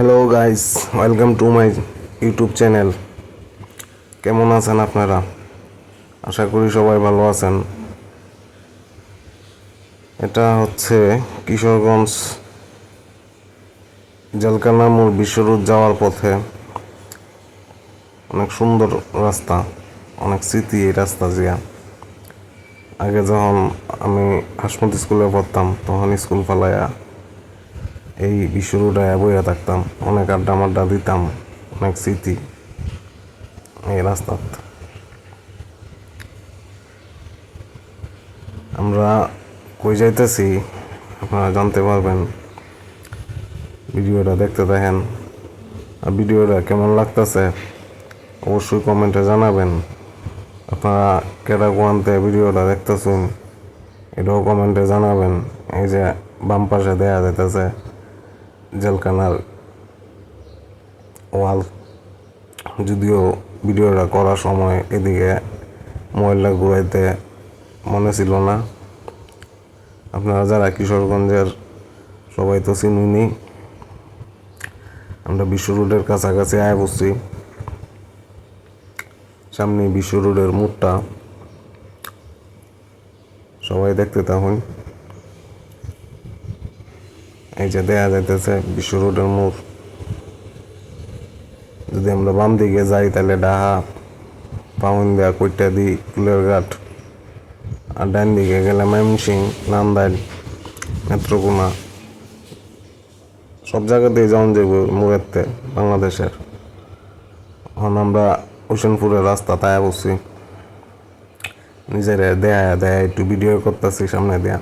Hello guys welcome to my YouTube channel কেমন আছেন আপনারা? আশা করি সবাই ভালো আছেন। এটা হচ্ছে কিশোরগঞ্জ জলকানা মোড় বিশ্বরোড যাওয়ার পথে। অনেক সুন্দর রাস্তা, অনেক স্মৃতি এই রাস্তা জিয়া আগে যখন আমি হাসমত স্কুলে পড়তাম, তখন স্কুল পালাইয়া এই বিশ্ব বইয়া থাকতাম, অনেক আড্ডা মাড্ডা দিতাম, অনেক স্মৃতি এই রাস্তাত। আমরা কই যাইতেছি, আপনারা জানতে পারবেন। ভিডিওটা দেখতে দেখেন আর ভিডিওটা কেমন লাগতেছে, অবশ্যই কমেন্টে জানাবেন। আপনারা কেটা কোয়ান্তে ভিডিওটা দেখতেছেন, এটাও কমেন্টে জানাবেন। এই যে বাম পাশে দেয়া যাইতেছে জেলখানার ওয়াল। যদিও ভিডিওটা করার সময় এদিকে ময়লা ঘুরাইতে মনে ছিল না। আপনারা যারা কিশোরগঞ্জের, সবাই তো চিনুনি আমরা বিশ্ব রোডের কাছাকাছি আয় বসছি সামনে বিশ্ব রোডের মুখটা সবাই দেখতে তখন এই যে দেয়া যাইতেছে, বিশ্ব রোডের মোড়। যদি আমরা বাম দিকে যাই, তাহলে ডাহা পাউন দেয়া কইটা দি ফুলের ঘাট আর ডান দিকে গেলে ময়মনসিং নান্দাইল, নেত্রকোনা। সব জায়গাতেই যেমন যে মোড়েরতে বাংলাদেশের। এখন আমরা হোসেনপুরের রাস্তা তাই বসছি। নিজের দেয়া দেয়া একটু ভিডিও করতেছি সামনে দেয়া।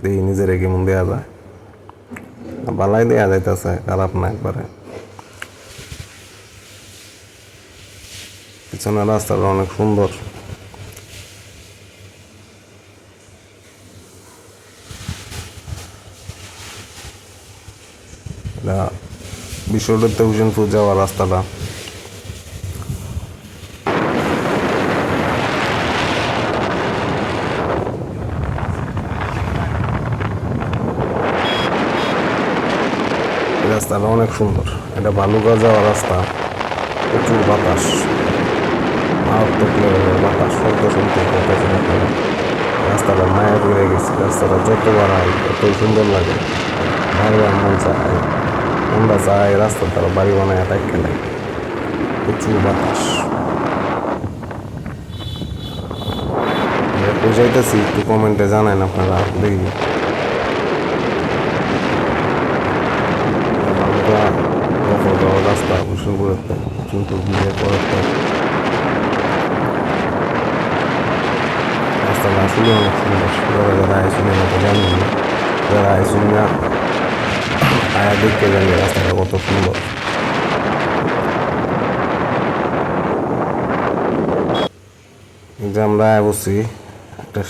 দেখি নিজেরে কেমন দেয়া যায়। বালাই দেওয়া যাইতেছে খারাপ না একবারে। পিছনের রাস্তাটা অনেক সুন্দর। এটা বিশ্বরোডতে হুসেনপুর যাওয়ার রাস্তাটা। রাস্তাটা অনেক সুন্দর। এটা বালুগা যাওয়ার রাস্তা। প্রচুর বাতাস। মারাত্মক লেভেলের বাতাস শব্দ শুনতে আপনারা। রাস্তাটা মায়া পড়ে গেছে। রাস্তাটা যতবার হয় ততই সুন্দর লাগে। বারবার মন চায়। আমরা চাই রাস্তার দ্বারা বাড়ি বানায় তাই খেলে প্রচুর বাতাস। বুঝাইতেছি একটু কমেন্টে জানান আপনারা, দেখি বালুকা গফরগাঁও রাস্তা কুসুমপুরের কিন্তু বিয়ে করার পর রাস্তাটা আসলে অনেক সুন্দর যারা আইসুন যারা আয়া দেখতে জানি রাস্তাটা কত সুন্দর আমরা বসছি একটা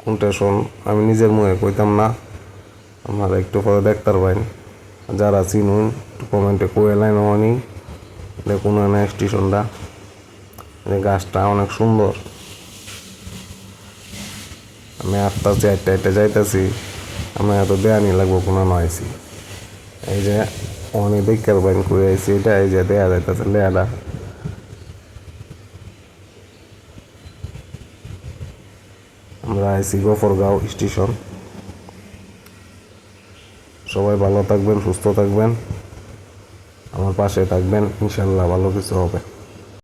কোন স্টেশন আমি নিজের মুখে কইতাম না আমার একটু পরে দেখতে পারবেন যারা চিনুন, কমেন্টে কয়ে লাইন হয়নি দেখুন না স্টেশনটা গাছটা অনেক সুন্দর। আমি আসতেছি একটা একটা যাইতেছি। আমি এত দেয়ানি লাগবো কোনো নয়ছি। এই যে অনেক দেখতে পারবেন করে আইছি, এটা এই যে দেয়া যাইতেছে লেয়াটা। আমরা আইসি গফরগাঁও স্টেশন। সবাই ভালো থাকবেন সুস্থ থাকবেন। আমার পাশে থাকবেন ইনশাল্লাহ ভালো কিছু হবে।